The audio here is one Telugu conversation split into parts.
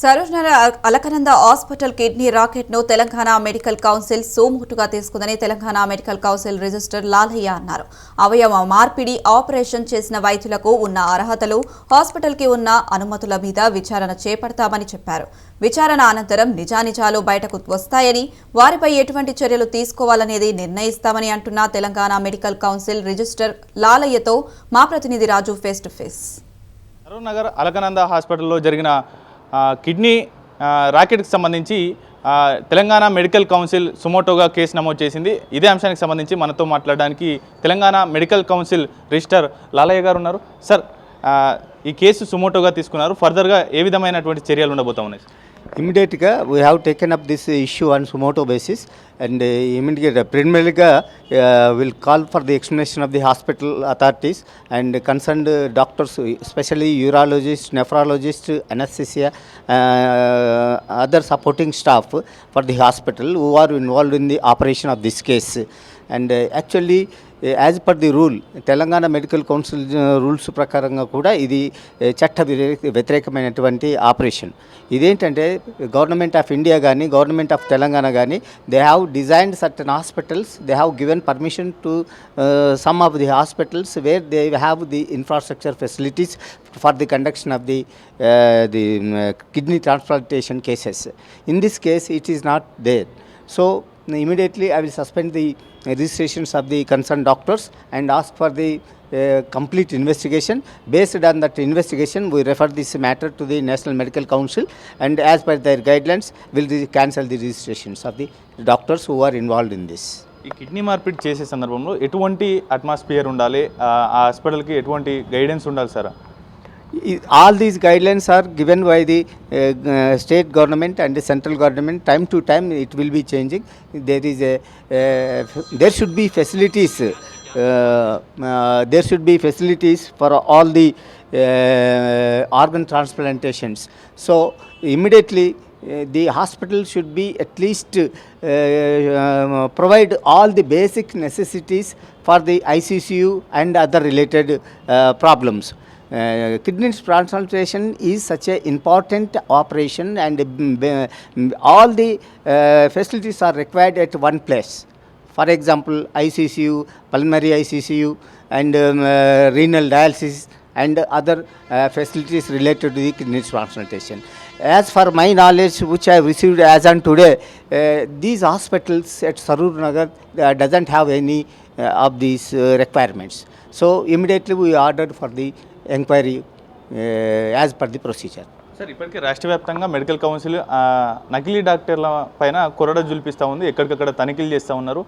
సరోజనల అలకనంద హాస్పిటల్ కిడ్నీ రాకెట్ను తెలంగాణ మెడికల్ కౌన్సిల్ సోముటుగా తీసుకుందని Telangana medical council register Lalaiah అన్నారు అవయవ మార్పిడి ఆపరేషన్ చేసిన వైద్యులకు ఉన్న అర్హతలు హాస్పిటల్ కి ఉన్న అనుమతుల మీద విచారణ చేపడతామని చెప్పారు విచారణ అనంతరం నిజానిజాలు బయటకు వస్తాయని వారిపై ఎటువంటి చర్యలు తీసుకోవాలనేది నిర్ణయిస్తామని అంటున్న తెలంగాణ మెడికల్ కౌన్సిల్ రిజిస్టర్ లాలయ్యతో మా ప్రతినిధి Raju face to face Nagar Alakananda హాస్పిటల్లో జరిగిన కిడ్నీ రాకెట్కి సంబంధించి తెలంగాణ మెడికల్ కౌన్సిల్ సుమోటోగా కేసు నమోదు చేసింది ఇదే అంశానికి సంబంధించి మనతో మాట్లాడడానికి Telangana medical council register Lalaiah గారు ఉన్నారు సార్ ఈ కేసు సుమోటోగా తీసుకున్నారు ఫర్దర్గా ఏ విధమైనటువంటి చర్యలు ఉండబోతా ఉన్నాయి Immediately, we have taken up this issue on sumoto basis, and uh, immediately, uh, primarily, uh, will call for the explanation of the hospital authorities and concerned doctors, especially urologists, nephrologists, anesthesia, other supporting staff for the hospital who are involved in the operation of this case. And actually, as per the rule Telangana medical council rules ప్రకారంగా కూడా ఇది uh, చట్ట వ్యతిరేకమైనటువంటి ఆపరేషన్ ఇదేంటంటే గవర్నమెంట్ ఆఫ్ ఇండియా కానీ గవర్నమెంట్ ఆఫ్ తెలంగాణ కానీ they have designed certain hospitals they have given permission to some of the hospitals where they have the infrastructure facilities for the conduction of the the kidney transplantation cases in this case it is not there so immediately I will suspend the registrations of the concern doctors and ask for the complete investigation based on that investigation we refer this matter to the national medical council and as per their guidelines will the cancel the registrations of the doctors who are involved in this ఈ కిడ్నీ మార్పిడి చేసే సందర్భంలో ఎటువంటి అట్మాస్ఫియర్ ఉండాలి ఆ హాస్పిటల్కి ఎటువంటి గైడెన్స్ ఉండాలి sir all these guidelines are given by the uh, uh, state government and the central government time to time it will be changing there is a uh, there should be facilities uh, uh, there should be facilities for all the uh, organ transplantations so immediately uh, the hospital should be at least uh, uh, provide all the basic necessities for the ICCU and other related uh, problems uh, kidney transplantation is such an important operation and mm, mm, all the uh, facilities are required at one place. For example, ICU, pulmonary ICU and um, uh, renal dialysis and other uh, facilities related to the kidney transplantation as for my knowledge which I have received as on today, uh, these hospitals at Sarur Nagar uh, doesn't have any uh, of these uh, requirements. So immediately we ordered for the enquiry as per the procedure sir ఇప్పటికే రాష్ట్ర వ్యాప్తంగా మెడికల్ కౌన్సిల్ నకిలీ డాక్టర్ల పైన కొరడ జుల్పిస్తూ ఉంది ఎక్కడికక్కడ తనిఖీలు చేస్తూ ఉన్నారు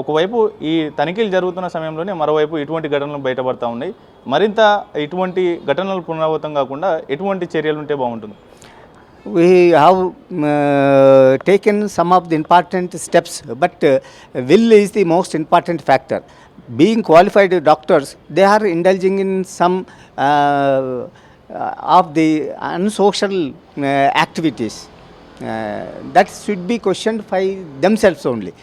ఒకవైపు ఈ తనిఖీలు జరుగుతున్న సమయంలోనే మరోవైపు ఇటువంటి ఘటనలు బయటపడతా ఉన్నాయి మరింత ఇటువంటి ఘటనలు పునరావృతం కాకుండా ఎటువంటి చర్యలు ఉంటే బాగుంటుంది we have taken some of the important steps but will uh, the most important factor being qualified doctors, they are indulging in some uh, of the unsocial uh, activities. Uh, that should be questioned by themselves only.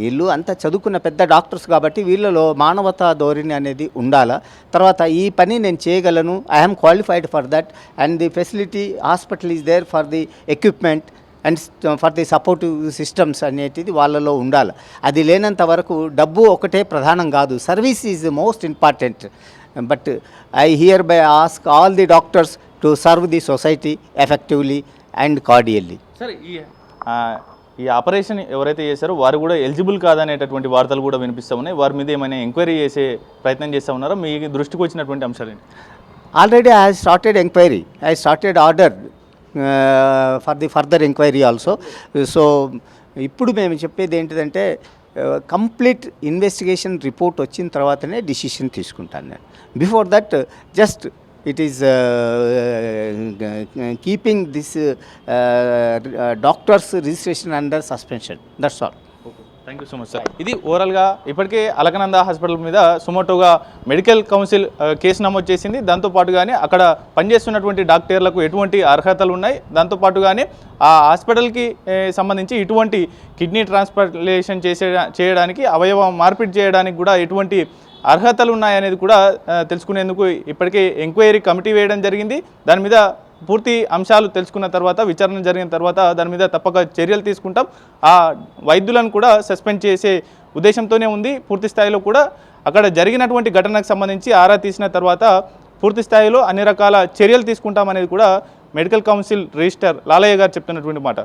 వీళ్ళు అంత చదువుకున్న పెద్ద డాక్టర్స్ కాబట్టి వీళ్ళలో మానవతా ధోరణి అనేది ఉండాలా తర్వాత ఈ పని నేను చేయగలను I'm qualified for that and the facility hospital is there for the equipment and for the supportive systems అనేటిది వాళ్ళలో ఉండాలి అది లేనంత వరకు డబ్బు ఒకటే ప్రధానం కాదు service is most important but I hereby ask all the doctors to serve the society effectively and cordially సరే ఈ ఆపరేషన్ ఎవరైతే చేశారో వారు కూడా ఎలిజిబుల్ కాదనేటటువంటి వార్తలు కూడా వినిపిస్తూ ఉన్నాయి వారి మీద ఏమైనా ఎంక్వైరీ చేసే ప్రయత్నం చేస్తూ ఉన్నారో మీ దృష్టికి వచ్చినటువంటి అంశాలు already I started enquiry I started order for the further enquiry also so ఇప్పుడు మేము చెప్పేది ఏంటిదంటే కంప్లీట్ ఇన్వెస్టిగేషన్ రిపోర్ట్ వచ్చిన తర్వాతనే డిసిషన్ తీసుకుంటాను నేను before that just it is keeping this doctor's registration under suspension that's all thank you so much sir ఇది ఓవరాల్గా ఇప్పటికే అలకనంద హాస్పిటల్ మీద సుమోటోగా మెడికల్ కౌన్సిల్ కేసు నమోదు చేసింది దాంతోపాటుగానే అక్కడ పనిచేస్తున్నటువంటి డాక్టర్లకు ఎటువంటి అర్హతలు ఉన్నాయి దాంతోపాటుగానే ఆ హాస్పిటల్కి సంబంధించి ఇటువంటి కిడ్నీ ట్రాన్స్ప్లాంటేషన్ చేసే చేయడానికి అవయవ మార్పిడి చేయడానికి కూడా ఎటువంటి అర్హతలు ఉన్నాయనేది కూడా తెలుసుకునేందుకు ఇప్పటికే ఎంక్వైరీ కమిటీ వేయడం జరిగింది దాని మీద పూర్తి అంశాలు తెలుసుకున్న తర్వాత విచారణ జరిగిన తర్వాత దాని మీద తప్పక చర్యలు తీసుకుంటాం ఆ వైద్యులను కూడా సస్పెండ్ చేసే ఉద్దేశంతోనే ఉంది పూర్తి స్థాయిలో కూడా అక్కడ జరిగినటువంటి ఘటనకు సంబంధించి ఆరా తీసిన తర్వాత పూర్తి స్థాయిలో అన్ని రకాల చర్యలు తీసుకుంటామనేది కూడా మెడికల్ కౌన్సిల్ రిజిస్టర్ లాలయ్య గారు చెప్తున్నటువంటి మాట